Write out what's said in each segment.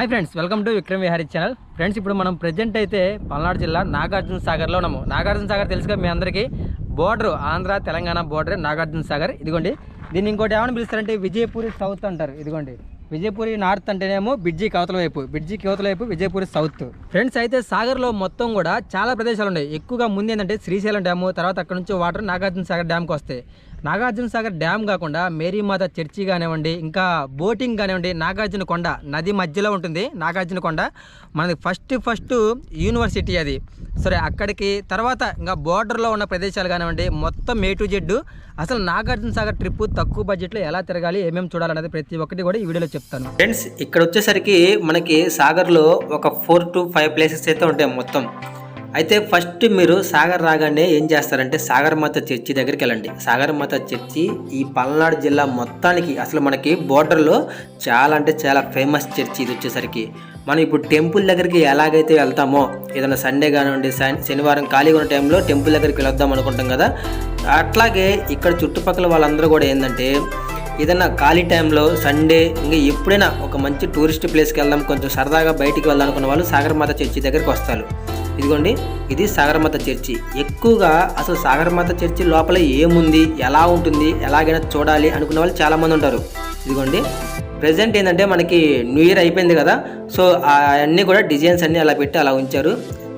Hi friends welcome to Vikram Vihari channel. Friends ఇప్పుడు మనం present అయితే పల్నాడు జిల్లా నాగార్జున సాగర్లో ఉన్నాము. నాగార్జున సాగర్ తెలుసుగా మీ అందరికీ? Border Andhra Telangana border Nagarjuna Sagar. ఇదిగోండి దీన్ని ఇంకోటి ఏమని పిలుస్తారంటే విజయపూరి సౌత్ అంటారు. ఇదిగోండి విజయపూరి నార్త్ అంటేనేమో బిడ్జి కవతల వైపు బిడ్జి కవతల వైపు విజయపూరి సౌత్ ఫ్రెండ్స్ అయితే సాగర్లో మొత్తం కూడా చాలా ప్రదేశాలు ఉన్నాయి. ఎక్కువగా ముందు ఏంటంటే శ్రీశైలం డ్యాము తర్వాత అక్కడ నుంచి వాటర్ నాగార్జున సాగర్ డ్యామ్కి వస్తాయి. నాగార్జున సాగర్ డ్యామ్ కాకుండా మేరీమాత చర్చి కానివ్వండి ఇంకా బోటింగ్ కానివ్వండి నాగార్జున కొండ నది మధ్యలో ఉంటుంది. నాగార్జున కొండ మనది ఫస్ట్ ఫస్ట్ యూనివర్సిటీ అది. సరే అక్కడికి తర్వాత ఇంకా బోర్డర్లో ఉన్న ప్రదేశాలు కానివ్వండి మొత్తం ఏ టు జెడ్ అసలు నాగార్జున సాగర్ ట్రిప్ తక్కువ బడ్జెట్లో ఎలా తిరగాలి ఏమేమి చూడాలనేది ప్రతి ఒక్కటి కూడా ఈ వీడియోలో చెప్తాను. ఫ్రెండ్స్ ఇక్కడ వచ్చేసరికి మనకి సాగర్లో ఒక ఫోర్ టు ఫైవ్ ప్లేసెస్ అయితే ఉంటాయి మొత్తం. అయితే ఫస్ట్ మీరు సాగర్ రాగానే ఏం చేస్తారంటే సాగర్మాత చర్చి దగ్గరికి వెళ్ళండి. సాగర్మాత చర్చి ఈ పల్నాడు జిల్లా మొత్తానికి అసలు మనకి బోర్డర్లో చాలా అంటే చాలా ఫేమస్ చర్చి ఇది వచ్చేసరికి. మనం ఇప్పుడు టెంపుల్ దగ్గరికి ఎలాగైతే వెళ్తామో ఏదైనా సండే కానివ్వండి శనివారం ఖాళీగా ఉన్న టైంలో టెంపుల్ దగ్గరికి వెళ్దాం అనుకుంటాం కదా. అట్లాగే ఇక్కడ చుట్టుపక్కల వాళ్ళందరూ కూడా ఏంటంటే ఏదైనా ఖాళీ టైంలో సండే ఇంకా ఎప్పుడైనా ఒక మంచి టూరిస్ట్ ప్లేస్కి వెళ్దాం కొంచెం సరదాగా బయటికి వెళ్దాం అనుకున్న వాళ్ళు సాగర్మాత చర్చి దగ్గరికి వస్తారు. ఇదిగోండి ఇది సాగరమాత చర్చి. ఎక్కువగా అసలు సాగరమాత చర్చి లోపల ఏముంది ఎలా ఉంటుంది ఎలాగైనా చూడాలి అనుకునే వాళ్ళు చాలామంది ఉంటారు. ఇదిగోండి ప్రజెంట్ ఏంటంటే మనకి న్యూ ఇయర్ అయిపోయింది కదా సో అన్నీ కూడా డిజైన్స్ అన్నీ అలా పెట్టి అలా ఉంచారు.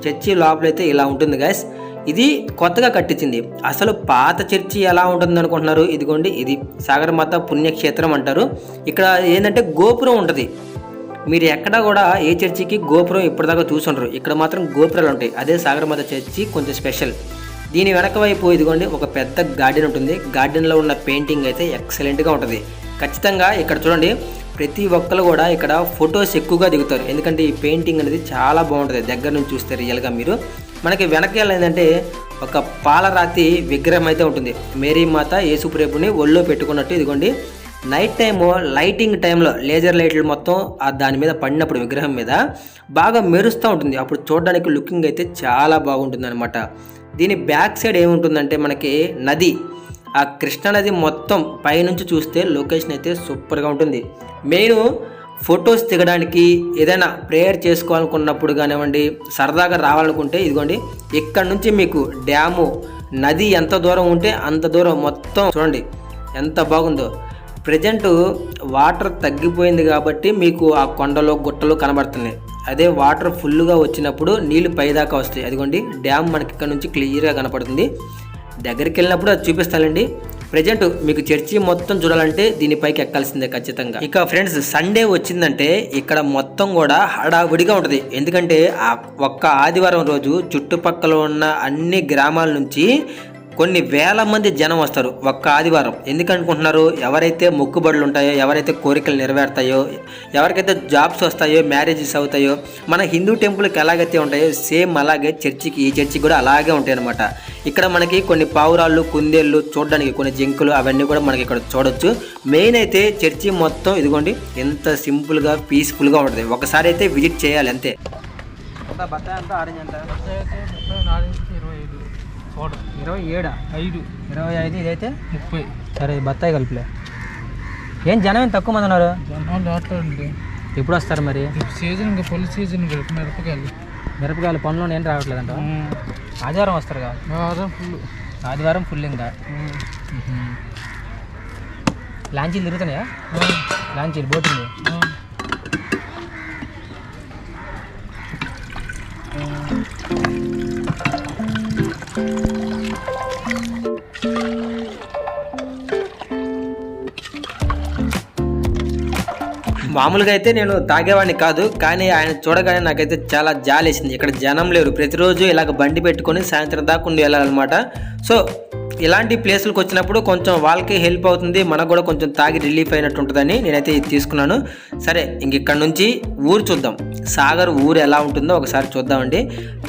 చర్చి లోపలైతే ఇలా ఉంటుంది గాయస్ ఇది కొత్తగా కట్టించింది. అసలు పాత చర్చి ఎలా ఉంటుంది అనుకుంటున్నారు? ఇదిగోండి ఇది సాగరమాత పుణ్యక్షేత్రం అంటారు. ఇక్కడ ఏంటంటే గోపురం ఉంటుంది. మీరు ఎక్కడ కూడా ఏ చర్చికి గోపురం ఇప్పటిదాకా చూసుండరు. ఇక్కడ మాత్రం గోపురాలు ఉంటాయి. అదే సాగరమాత చర్చి కొంచెం స్పెషల్. దీని వెనక వైపు ఇదిగోండి ఒక పెద్ద గార్డెన్ ఉంటుంది. గార్డెన్లో ఉన్న పెయింటింగ్ అయితే ఎక్సలెంట్గా ఉంటుంది. ఖచ్చితంగా ఇక్కడ చూడండి ప్రతి ఒక్కరు కూడా ఇక్కడ ఫొటోస్ ఎక్కువగా దిగుతారు. ఎందుకంటే ఈ పెయింటింగ్ అనేది చాలా బాగుంటుంది. దగ్గర నుంచి చూస్తే రియల్గా మీరు. మనకి వెనకాల ఏంటంటే ఒక పాలరాతి విగ్రహం అయితే ఉంటుంది. మేరీ మాత యేసుప్రేపుని ఒళ్ళో పెట్టుకున్నట్టు ఇదిగోండి నైట్ టైము లైటింగ్ టైంలో లేజర్ లైట్లు మొత్తం ఆ దాని మీద పడినప్పుడు విగ్రహం మీద బాగా మెరుస్తూ ఉంటుంది. అప్పుడు చూడడానికి లుకింగ్ అయితే చాలా బాగుంటుంది అనమాట దీని బ్యాక్ సైడ్ ఏముంటుందంటే మనకి నది. ఆ కృష్ణా నది మొత్తం పైనుంచి చూస్తే లొకేషన్ అయితే సూపర్గా ఉంటుంది. మెయిన్ ఫొటోస్ దిగడానికి ఏదైనా ప్రేయర్ చేసుకోవాలనుకున్నప్పుడు కానివ్వండి సరదాగా రావాలనుకుంటే ఇదిగోండి ఇక్కడ నుంచి మీకు డ్యాము నది ఎంత దూరం ఉంటే అంత దూరం మొత్తం చూడండి ఎంత బాగుందో. ప్రజెంట్ వాటర్ తగ్గిపోయింది కాబట్టి మీకు ఆ కొండలు గుట్టలు కనబడుతున్నాయి. అదే వాటర్ ఫుల్గా వచ్చినప్పుడు నీళ్ళు పైదాకా వస్తాయి. అదిగోండి డ్యామ్ మనకి ఇక్కడ నుంచి క్లియర్గా కనపడుతుంది. దగ్గరికి వెళ్ళినప్పుడు అది చూపిస్తానండి. ప్రజెంట్ మీకు చర్చి మొత్తం చూడాలంటే దీనిపైకి ఎక్కాల్సిందే ఖచ్చితంగా. ఇక ఫ్రెండ్స్ సండే వచ్చిందంటే ఇక్కడ మొత్తం కూడా హడావుడిగా ఉంటుంది. ఎందుకంటే ఆ ఒక్క ఆదివారం రోజు చుట్టుపక్కల ఉన్న అన్ని గ్రామాల నుంచి కొన్ని వేల మంది జనం వస్తారు ఒక్క ఆదివారం. ఎందుకు అనుకుంటున్నారు ఎవరైతే మొక్కుబడులు ఉంటాయో ఎవరైతే కోరికలు నెరవేరుతాయో ఎవరికైతే జాబ్స్ వస్తాయో మ్యారేజెస్ అవుతాయో మన హిందూ టెంపుల్కి ఎలాగైతే ఉంటాయో సేమ్ అలాగే చర్చికి ఈ చర్చికి కూడా అలాగే ఉంటాయి అనమాట ఇక్కడ మనకి కొన్ని పావురాళ్ళు కుందేళ్ళు చూడడానికి కొన్ని జింకులు అవన్నీ కూడా మనకి ఇక్కడ చూడొచ్చు. మెయిన్ అయితే చర్చి మొత్తం ఇదిగోండి ఎంత సింపుల్గా పీస్ఫుల్గా ఉంటుంది. ఒకసారి అయితే విజిట్ చేయాలి అంతే. బత్తాయి అంతా ఆరెంజ్. ఇరవై ఏడా? ఐదు. ఇరవై ఐదు ఇదైతే ముప్పై. సరే బత్తాయి కలిపిలే. ఏం జనం ఏం తక్కువ మంది ఉన్నారు? రావట్లేదండి. ఎప్పుడు వస్తారు మరి? సీజన్ ఇంకా ఫుల్ సీజన్ మిరపకాయలు. మిరపకాయల పనులు ఏం రావట్లేదంట? ఆదివారం వస్తారు కదా ఫుల్. ఆదివారం ఫుల్ ఇంకా? లాంచీలు తిరుగుతున్నాయా? లాంచీలు బోటింగ్. మామూలుగా అయితే నేను తాగేవాడిని కాదు కానీ ఆయన చూడగానే నాకైతే చాలా జాలేసింది. ఇక్కడ జనం లేరు. ప్రతిరోజు ఇలాగ బండి పెట్టుకొని సాయంత్రం దాకా ఉండి వెళ్ళాలన్నమాట. సో ఇలాంటి ప్లేసులకు వచ్చినప్పుడు కొంచెం వాళ్ళకి హెల్ప్ అవుతుంది మనకు కూడా కొంచెం తాగి రిలీఫ్ అయినట్టు ఉంటుందని నేనైతే ఇది తీసుకున్నాను. సరే ఇంక ఇక్కడ నుంచి ఊరు చూద్దాం. సాగర్ ఊరు ఎలా ఉంటుందో ఒకసారి చూద్దామండి.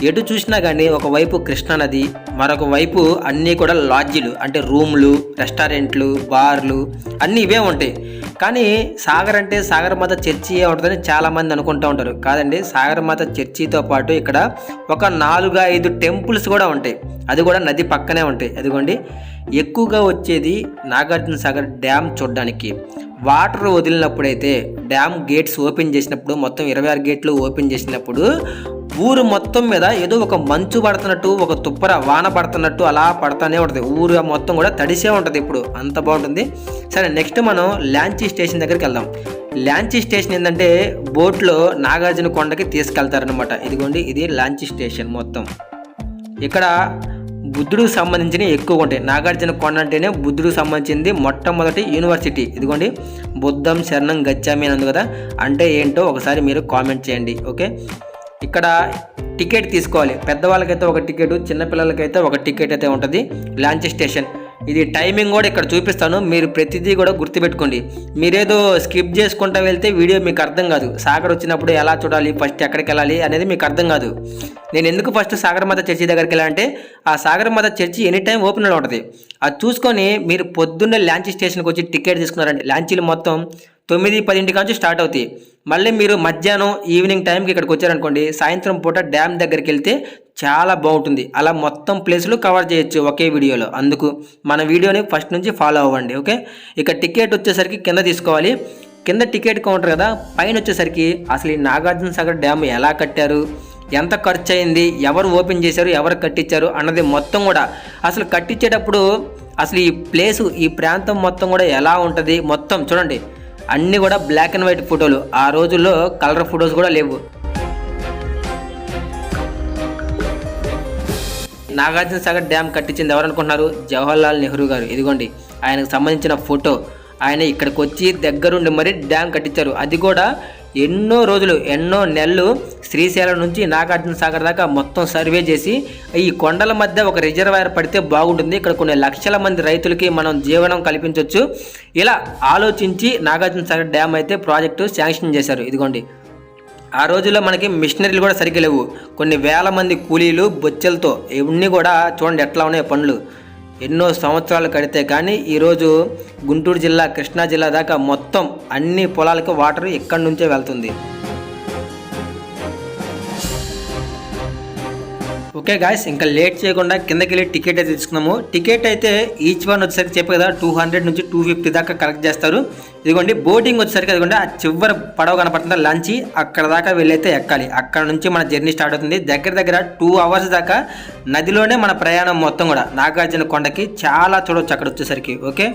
ఎటు చూసినా కానీ ఒకవైపు కృష్ణా నది మరొక వైపు అన్నీ కూడా లాడ్జీలు అంటే రూమ్లు రెస్టారెంట్లు బార్లు అన్నీ ఇవే ఉంటాయి. కానీ సాగర్ అంటే సాగర్ మాత చర్చి ఉంటుందని చాలామంది అనుకుంటూ ఉంటారు. కాదండి సాగర్ మాత చర్చితో పాటు ఇక్కడ ఒక నాలుగు ఐదు టెంపుల్స్ కూడా ఉంటాయి. అది కూడా నది పక్కనే ఉంటాయి. అదిగోండి ఎక్కువగా వచ్చేది నాగార్జున సాగర్ డ్యామ్ చూడడానికి. వాటర్ వదిలినప్పుడైతే డ్యామ్ గేట్స్ ఓపెన్ చేసినప్పుడు మొత్తం ఇరవై ఆరు గేట్లు ఓపెన్ చేసినప్పుడు ఊరు మొత్తం మీద ఏదో ఒక మంచు పడుతున్నట్టు ఒక తుప్పర వాన పడుతున్నట్టు అలా పడుతూనే ఉంటుంది. ఊరు మొత్తం కూడా తడిసే ఉంటుంది ఇప్పుడు. అంత బాగుంటుంది. సరే నెక్స్ట్ మనం లాంచీ స్టేషన్ దగ్గరికి వెళ్దాం. లాంచీ స్టేషన్ ఏంటంటే బోట్లో నాగార్జున కొండకి తీసుకెళ్తారనమాట ఇదిగోండి ఇది లాంచీ స్టేషన్ మొత్తం. ఇక్కడ బుద్ధుడికి సంబంధించినవి ఎక్కువ ఉంటాయి. నాగార్జున కొండ అంటేనే బుద్ధుడికి సంబంధించింది మొట్టమొదటి యూనివర్సిటీ. ఇదిగోండి బుద్ధం శరణం గచ్చామి అని ఉంది కదా అంటే ఏంటో ఒకసారి మీరు కామెంట్ చేయండి ఓకే? ఇక్కడ టికెట్ తీసుకోవాలి. పెద్దవాళ్ళకైతే ఒక టికెట్ చిన్నపిల్లలకైతే ఒక టికెట్ అయితే ఉంటుంది. Launch station. ఇది టైమింగ్ కూడా ఇక్కడ చూపిస్తాను. మీరు ప్రతిదీ కూడా గుర్తుపెట్టుకోండి. మీరేదో స్కిప్ చేసుకుంటా వెళ్తే వీడియో మీకు అర్థం కాదు. సాగర్ వచ్చినప్పుడు ఎలా చూడాలి ఫస్ట్ ఎక్కడికి వెళ్ళాలి అనేది మీకు అర్థం కాదు. నేను ఎందుకు ఫస్ట్ సాగర్ మాత చర్చి దగ్గరికి వెళ్ళాలంటే ఆ సాగర్ మాత చర్చి ఎనీ టైం ఓపెన్లో ఉంటుంది. అది చూసుకొని మీరు పొద్దున్నే లాంచ్ స్టేషన్కి వచ్చి టికెట్ తీసుకున్నారంటే లాంచీలు మొత్తం తొమ్మిది పదింటి నుంచి స్టార్ట్ అవుతాయి. మళ్ళీ మీరు మధ్యాహ్నం ఈవినింగ్ టైంకి ఇక్కడికి వచ్చారనుకోండి సాయంత్రం పూట డ్యామ్ దగ్గరికి వెళ్తే చాలా బాగుంటుంది. అలా మొత్తం ప్లేసులు కవర్ చేయొచ్చు ఒకే వీడియోలో. అందుకు మన వీడియోని ఫస్ట్ నుంచి ఫాలో అవ్వండి ఓకే ఇక టికెట్ వచ్చేసరికి కింద తీసుకోవాలి. కింద టికెట్ కౌంటర్ కదా పైన వచ్చేసరికి అసలు ఈ నాగార్జున సాగర్ డ్యామ్ ఎలా కట్టారు? ఎంత ఖర్చు అయింది ఎవరు ఓపెన్ చేశారు? ఎవరు కట్టించారు? అన్నది మొత్తం కూడా అసలు కట్టించేటప్పుడు అసలు ఈ ప్లేసు ఈ ప్రాంతం మొత్తం కూడా ఎలా ఉంటుంది? మొత్తం చూడండి. అన్నీ కూడా బ్లాక్ అండ్ వైట్ ఫోటోలు ఆ రోజుల్లో కలర్ ఫొటోస్ కూడా లేవు. నాగార్జున సాగర్ డ్యామ్ కట్టించింది ఎవరు అనుకుంటున్నారు? జవహర్లాల్ నెహ్రూ గారు. ఇదిగోండి ఆయనకు సంబంధించిన ఫోటో. ఆయన ఇక్కడికి వచ్చి దగ్గరుండి మరీ డ్యామ్ కట్టించారు. అది కూడా ఎన్నో రోజులు ఎన్నో నెలలు శ్రీశైలం నుంచి నాగార్జున సాగర్ దాకా మొత్తం సర్వే చేసి ఈ కొండల మధ్య ఒక రిజర్వాయర్ పడితే బాగుంటుంది. ఇక్కడ కొన్ని లక్షల మంది రైతులకి మనం జీవనం కల్పించవచ్చు ఇలా ఆలోచించి నాగార్జున సాగర్ డ్యామ్ అయితే ప్రాజెక్టు శాంక్షన్ చేశారు. ఇదిగోండి ఆ రోజుల్లో మనకి మిషనరీలు కూడా సరిగ్గా లేవు. కొన్ని వేల మంది కూలీలు బొచ్చెలతో ఇవన్నీ కూడా చూడండి ఎట్లా ఉన్నాయి పనులు. ఎన్నో సంవత్సరాలు కడితే కానీ ఈరోజు గుంటూరు జిల్లా కృష్ణా జిల్లా దాకా మొత్తం అన్ని పొలాలకు వాటర్ ఇక్కడి నుంచే వెళ్తుంది. ఓకే గాయస్ ఇంకా లేట్ చేయకుండా కిందకి వెళ్ళి టికెట్ అయితే తీసుకున్నాము. టికెట్ అయితే ఈచ్ వన్ వచ్చేసరికి చెప్పే కదా టూ హండ్రెడ్ నుంచి టూ ఫిఫ్టీ దాకా కలెక్ట్ చేస్తారు. ఇదిగోండి బోటింగ్ వచ్చేసరికి అదిగోండి ఆ చివరి పడవ కనపడుతుంది లంచ్ అక్కడ దాకా వెళ్ళైతే ఎక్కాలి. అక్కడ నుంచి మన జర్నీ స్టార్ట్ అవుతుంది. దగ్గర దగ్గర టూ అవర్స్ దాకా నదిలోనే మన ప్రయాణం మొత్తం కూడా. నాగార్జున కొండకి చాలా చూడవచ్చు అక్కడ వచ్చేసరికి. ఓకే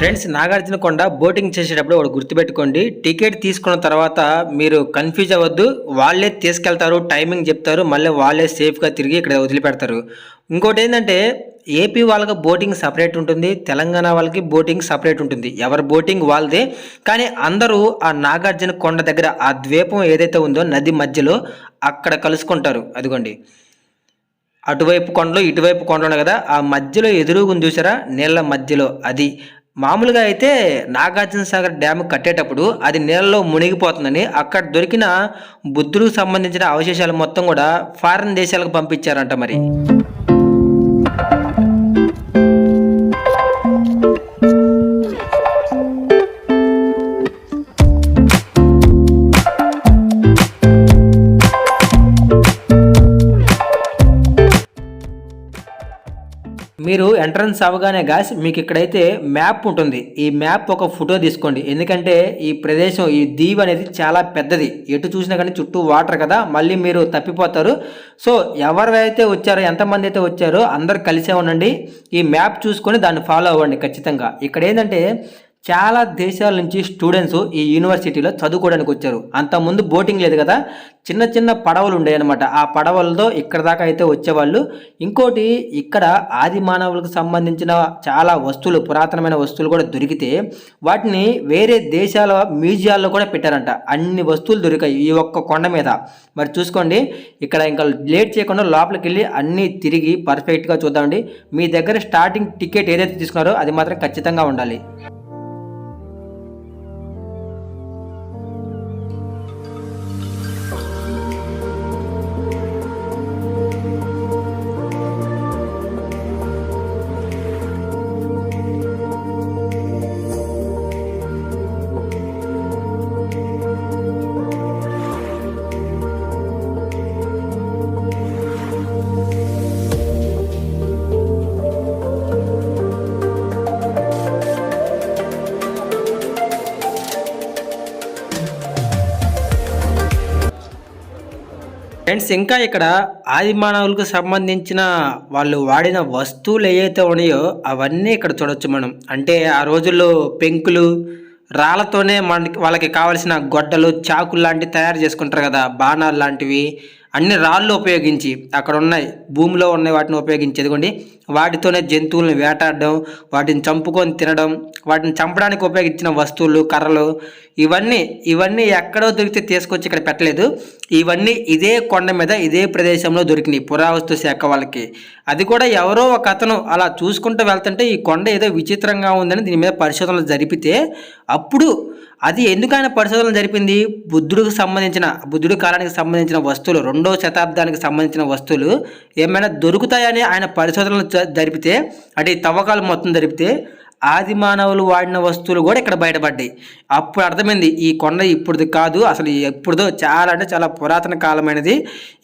ఫ్రెండ్స్ నాగార్జున కొండ బోటింగ్ చేసేటప్పుడు ఒకటి గుర్తుపెట్టుకోండి. టికెట్ తీసుకున్న తర్వాత మీరు కన్ఫ్యూజ్ అవ్వద్దు. వాళ్ళే తీసుకెళ్తారు టైమింగ్ చెప్తారు మళ్ళీ వాళ్ళే సేఫ్గా తిరిగి ఇక్కడ వదిలిపెడతారు. ఇంకోటి ఏంటంటే ఏపీ వాళ్ళకి బోటింగ్ సపరేట్ ఉంటుంది తెలంగాణ వాళ్ళకి బోటింగ్ సపరేట్ ఉంటుంది. ఎవరి బోటింగ్ వాళ్ళదే. కానీ అందరూ ఆ నాగార్జున కొండ దగ్గర ఆ ద్వీపం ఏదైతే ఉందో నది మధ్యలో అక్కడ కలుసుకుంటారు. అదిగోండి. అటువైపు కొండలు ఇటువైపు కొండలు కదా ఆ మధ్యలో ఎదురుగుంది చూసారా? నీళ్ళ మధ్యలో అది. మామూలుగా అయితే నాగార్జున సాగర్ డ్యామ్ కట్టేటప్పుడు అది నీళ్ళలో మునిగిపోతుందని అక్కడ దొరికిన బుద్ధుడికి సంబంధించిన అవశేషాలు మొత్తం కూడా ఫారిన్ దేశాలకు పంపించారంట మరి. మీరు ఎంట్రన్స్ అవ్వగానే గాస్ మీకు ఇక్కడైతే మ్యాప్ ఉంటుంది. ఈ మ్యాప్ ఒక ఫోటో తీసుకోండి. ఎందుకంటే ఈ ప్రదేశం ఈ దీవి అనేది చాలా పెద్దది. ఎటు చూసినా కానీ చుట్టూ వాటర్ కదా మళ్ళీ మీరు తప్పిపోతారు. సో ఎవరైతే వచ్చారో ఎంతమంది అయితే వచ్చారో అందరు కలిసే ఉండండి. ఈ మ్యాప్ చూసుకొని దాన్ని ఫాలో అవ్వండి ఖచ్చితంగా. ఇక్కడ ఏంటంటే చాలా దేశాల నుంచి స్టూడెంట్స్ ఈ యూనివర్సిటీలో చదువుకోవడానికి వచ్చారు. అంతకుముందు బోటింగ్ లేదు కదా? చిన్న చిన్న పడవలు ఉండేవి అనమాట ఆ పడవలతో ఇక్కడ దాకా అయితే వచ్చేవాళ్ళు. ఇంకోటి ఇక్కడ ఆది మానవులకు సంబంధించిన చాలా వస్తువులు పురాతనమైన వస్తువులు కూడా దొరికితే వాటిని వేరే దేశాల మ్యూజియాల్లో కూడా పెట్టారంట. అన్ని వస్తువులు దొరికాయి ఈ ఒక్క కొండ మీద. మరి చూసుకోండి ఇక్కడ ఇంకా లేట్ చేయకుండా లోపలికి వెళ్ళి అన్నీ తిరిగి పర్ఫెక్ట్గా చూద్దామండి. మీ దగ్గర స్టార్టింగ్ టికెట్ ఏదైతే తీసుకున్నారో అది మాత్రం ఖచ్చితంగా ఉండాలి. ఫ్రెండ్స్ ఇంకా ఇక్కడ ఆది మానవులకు సంబంధించిన వాళ్ళు వాడిన వస్తువులు ఏవైతే ఉన్నాయో అవన్నీ ఇక్కడ చూడొచ్చు మనం. అంటే ఆ రోజుల్లో పెంకులు రాళ్ళతోనే మనకి వాళ్ళకి కావలసిన గొడ్డలు చాకులు లాంటివి తయారు చేసుకుంటారు కదా బాణాలు లాంటివి. అన్ని రాళ్ళు ఉపయోగించి అక్కడ ఉన్నాయి భూమిలో ఉన్నాయి వాటిని ఉపయోగించి. ఎదుగుండి వాటితోనే జంతువులను వేటాడడం వాటిని చంపుకొని తినడం వాటిని చంపడానికి ఉపయోగించిన వస్తువులు కర్రలు ఇవన్నీ ఇవన్నీ ఎక్కడో దొరికితే తీసుకొచ్చి ఇక్కడ పెట్టలేదు. ఇవన్నీ ఇదే కొండ మీద ఇదే ప్రదేశంలో దొరికినాయి పురావస్తు శాఖ వాళ్ళకి. అది కూడా ఎవరో ఒక అతను అలా చూసుకుంటూ వెళ్తుంటే ఈ కొండ ఏదో విచిత్రంగా ఉందని దీని మీద పరిశోధనలు జరిపితే అప్పుడు అది ఎందుకైనా పరిశోధనలు పరిశోధన జరిపింది? బుద్ధుడికి సంబంధించిన బుద్ధుడి కాలానికి సంబంధించిన వస్తువులు రెండవ శతాబ్దానికి సంబంధించిన వస్తువులు ఏమైనా దొరుకుతాయని ఆయన పరిశోధనలు జ- జరిపితే అంటే ఈ తవ్వకాలు మొత్తం జరిపితే ఆది మానవులు వాడిన వస్తువులు కూడా ఇక్కడ బయటపడ్డాయి. అప్పుడు అర్థమైంది ఈ కొండ ఇప్పుడుది కాదు అసలు ఎప్పుడుదో చాలా అంటే చాలా పురాతన కాలమైనది.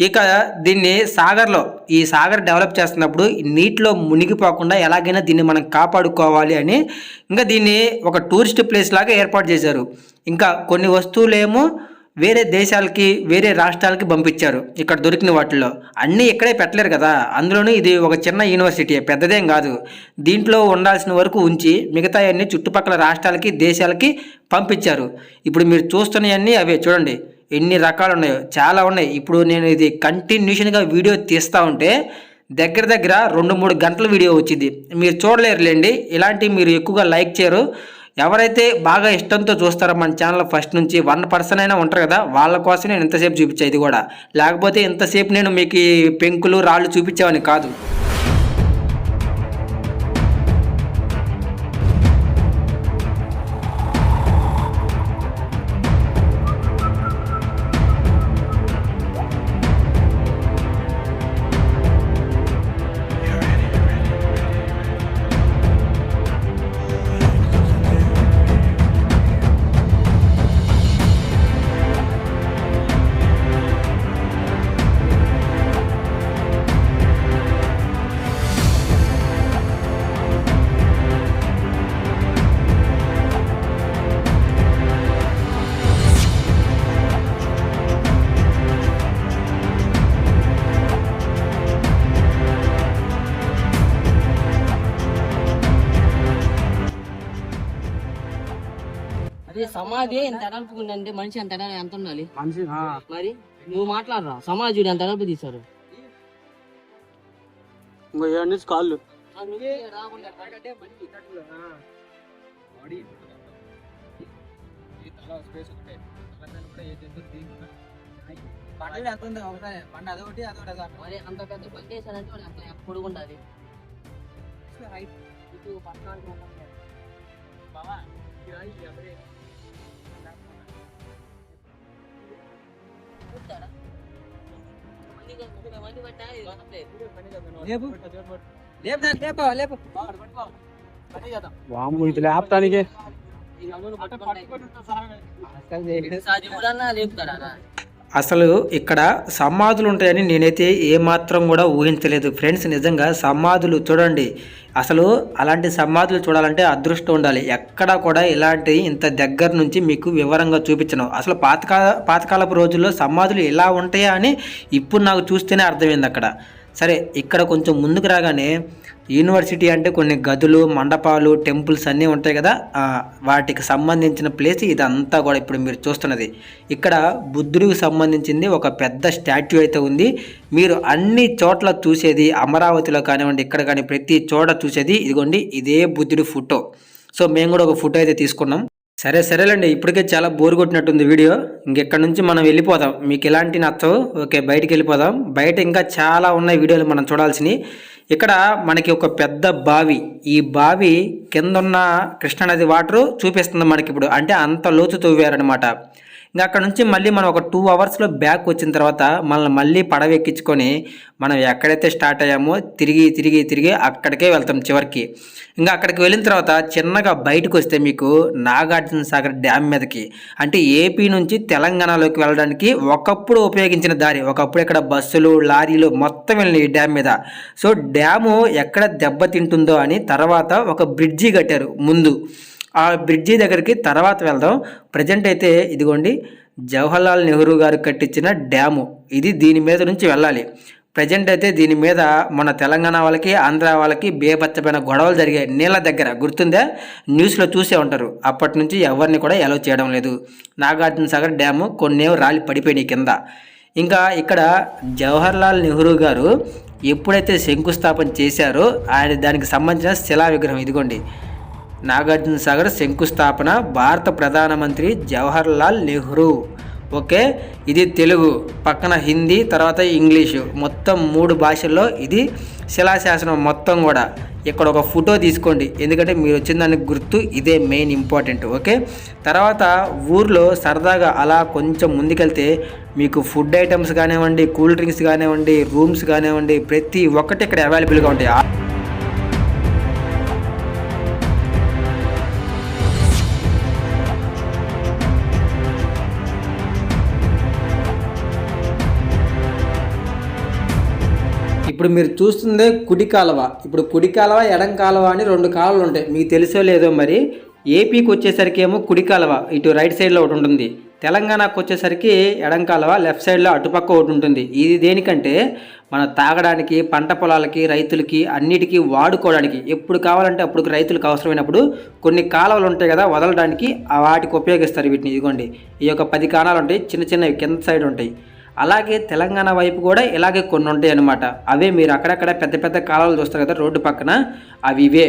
ఇక దీన్ని సాగర్లో ఈ సాగర్ డెవలప్ చేస్తున్నప్పుడు నీటిలో మునిగిపోకుండా ఎలాగైనా దీన్ని మనం కాపాడుకోవాలి అని ఇంకా దీన్ని ఒక టూరిస్ట్ ప్లేస్ లాగా ఏర్పాటు చేశారు. ఇంకా కొన్ని వస్తువులేమో వేరే దేశాలకి వేరే రాష్ట్రాలకి పంపించారు. ఇక్కడ దొరికిన వాటిల్లో. అన్నీ ఇక్కడే పెట్టలేరు కదా. అందులోనూ ఇది ఒక చిన్న యూనివర్సిటీ. పెద్దదేం కాదు. దీంట్లో ఉండాల్సిన వరకు ఉంచి మిగతా అన్ని చుట్టుపక్కల రాష్ట్రాలకి దేశాలకి పంపించారు. ఇప్పుడు మీరు చూస్తున్నవన్నీ అవే. చూడండి. ఎన్ని రకాలు ఉన్నాయో. చాలా ఉన్నాయి. ఇప్పుడు నేను ఇది కంటిన్యూషన్గా వీడియో తీస్తూ ఉంటే దగ్గర దగ్గర రెండు మూడు గంటల వీడియో వచ్చింది. మీరు చూడలేరులేండి. ఇలాంటివి మీరు ఎక్కువగా లైక్ చేయరు. ఎవరైతే బాగా ఇష్టంతో చూస్తారో మన ఛానల్ ఫస్ట్ నుంచి వన్ పర్సన్ అయినా ఉంటారు కదా వాళ్ళ కోసం నేను ఇంతసేపు చూపించా ఇది కూడా. లేకపోతే ఇంతసేపు నేను మీకు ఈ పెంకులు రాళ్ళు చూపించేవాని కాదు. సమాధి ఎంత ఉందంటే మనిషి ఎంత ఎంత ఉండాలి? మనిషి మరి నువ్వు మాట్లాడరా. సమాధి చూడు ఎంత ఎడల్పు తీశారు ఇంకో ఏడు నుంచి కాళ్ళు. ఆ నువ్వే రాకుండా మరి అంత పెద్ద వాడు అంత పొడుగు ఉండాలి. ఇటు పట్టణానికి. వాము ఇది లేపటానికి. సాది ఎవరన్నా లేపుతారా? అసలు ఇక్కడ సమాధులు ఉంటాయని నేనైతే ఏమాత్రం కూడా ఊహించలేదు. ఫ్రెండ్స్ నిజంగా సమాధులు చూడండి. అసలు అలాంటి సమాధులు చూడాలంటే అదృష్టం ఉండాలి. ఎక్కడా కూడా ఇలాంటి ఇంత దగ్గర నుంచి మీకు వివరంగా చూపించను. అసలు పాతకాల పాతకాలపు రోజుల్లో సమాధులు ఎలా ఉంటాయా అని ఇప్పుడు నాకు చూస్తేనే అర్థమైంది అక్కడ. సరే ఇక్కడ కొంచెం ముందుకు రాగానే యూనివర్సిటీ అంటే కొన్ని గదులు మండపాలు టెంపుల్స్ అన్నీ ఉంటాయి కదా. వాటికి సంబంధించిన ప్లేస్ ఇదంతా కూడా ఇప్పుడు మీరు చూస్తున్నది. ఇక్కడ బుద్ధుడికి సంబంధించింది ఒక పెద్ద స్టాట్యూ అయితే ఉంది. మీరు అన్ని చోట్ల చూసేది అమరావతిలో కానివ్వండి ఇక్కడ కానీ ప్రతి చోట చూసేది ఇదిగోండి ఇదే బుద్ధుడి ఫోటో. సో మేము కూడా ఒక ఫోటో అయితే తీసుకున్నాం. సరే సరేలేండి ఇప్పటికే చాలా బోర్ కొట్టినట్టుంది వీడియో. ఇంకెక్కడి నుంచి మనం వెళ్ళిపోదాం. మీకు ఎలాంటి నచ్చవు. ఓకే బయటికి వెళ్ళిపోదాం. బయట ఇంకా చాలా ఉన్నాయి వీడియోలు మనం చూడాల్సినవి. ఇక్కడ మనకి ఒక పెద్ద బావి. ఈ బావి కింద ఉన్న కృష్ణానది వాటరు చూపిస్తుంది మనకి ఇప్పుడు అంటే అంత లోతు తవ్వారనమాట ఇంకా అక్కడ నుంచి మళ్ళీ మనం ఒక టూ అవర్స్లో బ్యాక్ వచ్చిన తర్వాత మనల్ని మళ్ళీ పడవ ఎక్కించుకొని మనం ఎక్కడైతే స్టార్ట్ అయ్యామో తిరిగి తిరిగి తిరిగి అక్కడికే వెళ్తాం చివరికి. ఇంకా అక్కడికి వెళ్ళిన తర్వాత చిన్నగా బయటకు వస్తే మీకు నాగార్జున సాగర్ డ్యామ్ మీదకి. అంటే ఏపీ నుంచి తెలంగాణలోకి వెళ్ళడానికి ఒకప్పుడు ఉపయోగించిన దారి. ఒకప్పుడు ఇక్కడ బస్సులు లారీలు మొత్తం వెళ్ళినాయి ఈ డ్యామ్ మీద. సో డ్యాము ఎక్కడ దెబ్బతింటుందో అని తర్వాత ఒక బ్రిడ్జి కట్టారు ముందు. ఆ బ్రిడ్జి దగ్గరికి తర్వాత వెళ్దాం. ప్రజెంట్ అయితే ఇదిగోండి జవహర్లాల్ నెహ్రూ గారు కట్టించిన డ్యాము. ఇది దీని మీద నుంచి వెళ్ళాలి. ప్రజెంట్ అయితే దీని మీద మన తెలంగాణ వాళ్ళకి ఆంధ్ర వాళ్ళకి బేపచ్చమైన గొడవలు జరిగాయి. నీళ్ళ దగ్గర గుర్తుందా? న్యూస్లో చూసే ఉంటారు. అప్పటి నుంచి ఎవరిని కూడా ఎలవ్ చేయడం లేదు. నాగార్జున సాగర్ డ్యాము కొన్నేమో రాలి పడిపోయినాయి కింద. ఇంకా ఇక్కడ జవహర్లాల్ నెహ్రూ గారు ఎప్పుడైతే శంకుస్థాపన చేశారో ఆయన దానికి సంబంధించిన శిలా విగ్రహం ఇదిగోండి. నాగార్జున సాగర్ శంకుస్థాపన భారత ప్రధానమంత్రి జవహర్లాల్ నెహ్రూ. ఓకే ఇది తెలుగు పక్కన హిందీ తర్వాత ఇంగ్లీషు. మొత్తం మూడు భాషల్లో ఇది శిలాశాసనం మొత్తం కూడా. ఇక్కడ ఒక ఫోటో తీసుకోండి ఎందుకంటే మీరు వచ్చిన దానికి గుర్తు ఇదే మెయిన్ ఇంపార్టెంట్ ఓకే? తర్వాత ఊర్లో సరదాగా అలా కొంచెం ముందుకెళ్తే మీకు ఫుడ్ ఐటమ్స్ కానివ్వండి కూల్ డ్రింక్స్ కానివ్వండి రూమ్స్ కానివ్వండి ప్రతి ఒక్కటి ఇక్కడ అవైలబుల్గా ఉంటాయి. ఇప్పుడు మీరు చూస్తుందే కుడి కాలువ. ఇప్పుడు కుడి కాలువ ఎడం కాలువ అని రెండు కాలువలు ఉంటాయి. మీకు తెలుసో లేదో మరి ఏపీకి వచ్చేసరికి ఏమో కుడి కాలువ ఇటు రైట్ సైడ్లో ఒకటి ఉంటుంది. తెలంగాణకు వచ్చేసరికి ఎడం కాలువ లెఫ్ట్ సైడ్లో అటుపక్క ఒకటి ఉంటుంది. ఇది దేనికంటే మన తాగడానికి పంట పొలాలకి రైతులకి అన్నిటికీ వాడుకోవడానికి. ఎప్పుడు కావాలంటే అప్పుడు రైతులకు అవసరమైనప్పుడు కొన్ని కాలువలు ఉంటాయి కదా వదలడానికి వాటికి ఉపయోగిస్తారు వీటిని. ఇదిగోండి. ఈ యొక్క పది కాణాలు ఉంటాయి. చిన్న చిన్నవి కింద సైడ్ ఉంటాయి. అలాగే తెలంగాణ వైపు కూడా ఇలాగే కొన్ని ఉంటాయి అన్నమాట. అవే మీరు అక్కడక్కడ పెద్ద పెద్ద కాలాలు చూస్తారు కదా రోడ్డు పక్కన అవి ఇవే.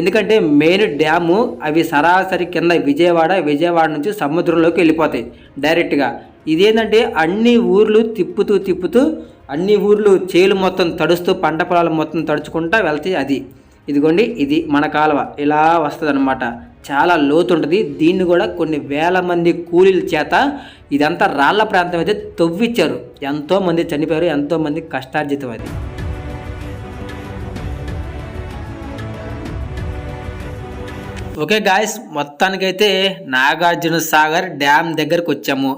ఎందుకంటే మెయిన్ డ్యాము అవి సరాసరి కింద విజయవాడ విజయవాడ నుంచి సముద్రంలోకి వెళ్ళిపోతాయి డైరెక్ట్గా. ఇదేంటంటే అన్ని ఊర్లు తిప్పుతూ తిప్పుతూ అన్ని ఊర్లు చేలు మొత్తం తడుస్తూ పంట పొలాలు మొత్తం తడుచుకుంటా వెళ్తాయి అది. ఇదిగోండి ఇది మన కాలువ. ఇలా వస్తుంది చాలా లోతుంటుంది. దీన్ని కూడా కొన్ని వేల మంది కూలీల చేత ఇదంతా రాళ్ళ ప్రాంతం అయితే తవ్విచ్చారు. ఎంతో మంది చనిపోయారు ఎంతో మంది కష్టార్జితం అది. ఓకే గాయస్ మొత్తానికైతే నాగార్జున సాగర్ డ్యామ్ దగ్గరకు వచ్చాము.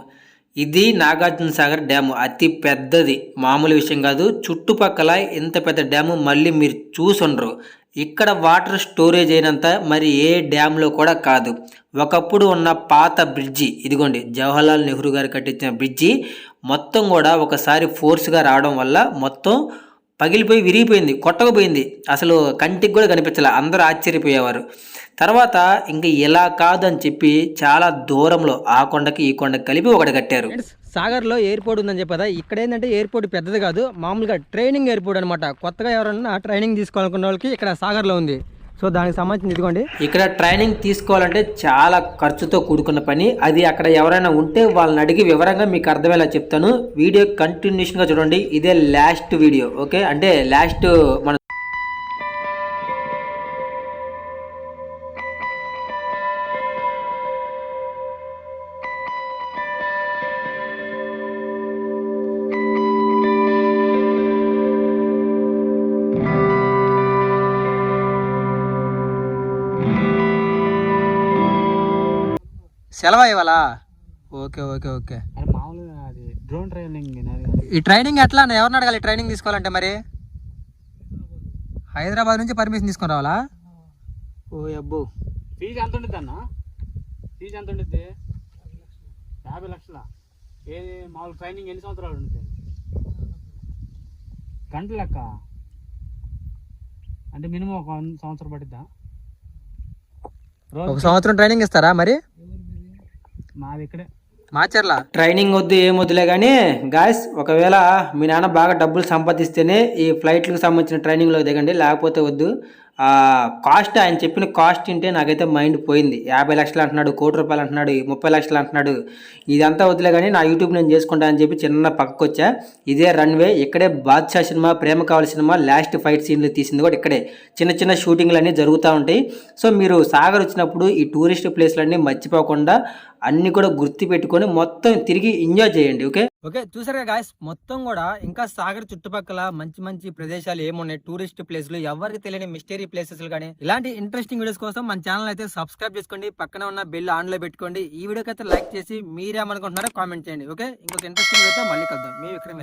ఇది నాగార్జున సాగర్ డ్యాము అతి పెద్దది. మామూలు విషయం కాదు. చుట్టుపక్కల ఇంత పెద్ద డ్యాము మళ్ళీ మీరు చూసుండరు. ఇక్కడ వాటర్ స్టోరేజ్ అయినంత మరి ఏ డ్యామ్లో కూడా కాదు. ఒకప్పుడు ఉన్న పాత బ్రిడ్జి ఇదిగోండి జవహర్లాల్ నెహ్రూ గారు కట్టించిన బ్రిడ్జి మొత్తం కూడా ఒకసారి ఫోర్స్గా రావడం వల్ల మొత్తం పగిలిపోయి విరిగిపోయింది కొట్టకపోయింది. అసలు కంటికి కూడా కనిపించలే. అందరూ ఆశ్చర్యపోయేవారు. తర్వాత ఇంకా ఇలా కాదని చెప్పి చాలా దూరంలో ఆ కొండకి ఈ కొండకి కలిపి ఒకటి కట్టారు. సాగర్లో ఎయిర్పోర్ట్ ఉందని చెప్పదా? ఇక్కడ ఏంటంటే ఎయిర్పోర్ట్ పెద్దది కాదు మామూలుగా ట్రైనింగ్ ఎయిర్పోర్ట్ అనమాట కొత్తగా ఎవరన్నా ట్రైనింగ్ తీసుకోవాలనుకున్న వాళ్ళకి ఇక్కడ సాగర్లో ఉంది. సో దానికి సంబంధించి ఇదిగోండి. ఇక్కడ ట్రైనింగ్ తీసుకోవాలంటే చాలా ఖర్చుతో కూడుకున్న పని. అది అక్కడ ఎవరైనా ఉంటే వాళ్ళని అడిగి వివరంగా మీకు అర్థమయ్యేలా చెప్తాను. వీడియో కంటిన్యూషన్గా చూడండి. ఇదే లాస్ట్ వీడియో ఓకే? అంటే లాస్ట్ మన సెలవు ఇవ్వాలా? Okay okay okay. Drone training ఈ ట్రైనింగ్ ఎట్లా? అన్న? ఎవరిని అడగాలి? ట్రైనింగ్ తీసుకోవాలంటే మరి? హైదరాబాద్ నుంచి పర్మిషన్ తీసుకొని రావాలా? ఓ అబ్బో. ఫీజు ఎంత ఉండిద్ది అన్న? ఫీజు ఎంత ఉండిద్ది? యాభై లక్షల? ఏది మామూలు ట్రైనింగ్ ఎన్ని సంవత్సరాలు ఉండిద్ది? గంట లెక్క? అంటే మినిమం ఒక సంవత్సరం పట్టిద్దా? ఒక సంవత్సరం ట్రైనింగ్ ఇస్తారా మరి? మాది ఇక్కడే మాచర్ల. ట్రైనింగ్ వద్దు ఏం వద్దులే కానీ గాయస్ ఒకవేళ మీ నాన్న బాగా డబ్బులు సంపాదిస్తేనే ఈ ఫ్లైట్లకు సంబంధించిన ట్రైనింగ్లో దిగండి లేకపోతే వద్దు. ఆ కాస్ట్ ఆయన చెప్పిన కాస్ట్ వింటే నాకైతే మైండ్ పోయింది. యాభై లక్షలు అంటున్నాడు కోటి రూపాయలు అంటున్నాడు ముప్పై లక్షలు అంటున్నాడు. ఇదంతా వద్దులే కానీ నా యూట్యూబ్ నేను చేసుకుంటా అని చెప్పి చిన్న పక్కకు వచ్చా ఇదే రన్వే ఇక్కడే బాద్షా సినిమా ప్రేమ కావాలి సినిమా లాస్ట్ ఫైట్ సీన్లు తీసింది కూడా ఇక్కడే. చిన్న చిన్న షూటింగ్లు అన్నీ జరుగుతూ ఉంటాయి. సో మీరు సాగర్ వచ్చినప్పుడు ఈ టూరిస్ట్ ప్లేస్లన్నీ మర్చిపోకుండా అన్ని కూడా గుర్తు పెట్టుకొని మొత్తం తిరిగి ఎంజాయ్ చేయండి ఓకే ఓకే చూసారుగా గాయస్ మొత్తం కూడా ఇంకా సాగర్ చుట్టుపక్కల మంచి మంచి ప్రదేశాలు ఏమున్నాయి? టూరిస్ట్ ప్లేస్లు ఎవరికి తెలియని మిస్టరీ ప్లేసెస్ కానీ ఇలాంటి ఇంట్రెస్టింగ్ వీడియోస్ కోసం మన ఛానల్ అయితే సబ్స్క్రైబ్ చేసుకోండి. పక్కన ఉన్న బెల్ ఆన్లో పెట్టుకోండి. ఈ వీడియోకి అయితే లైక్ చేసి మీరేమనుకుంటున్నారో కామెంట్ చేయండి ఓకే ఇంకొక ఇంట్రెస్టింగ్ అయితే మళ్ళీ కలుద్దాం. మీ విక్రమ్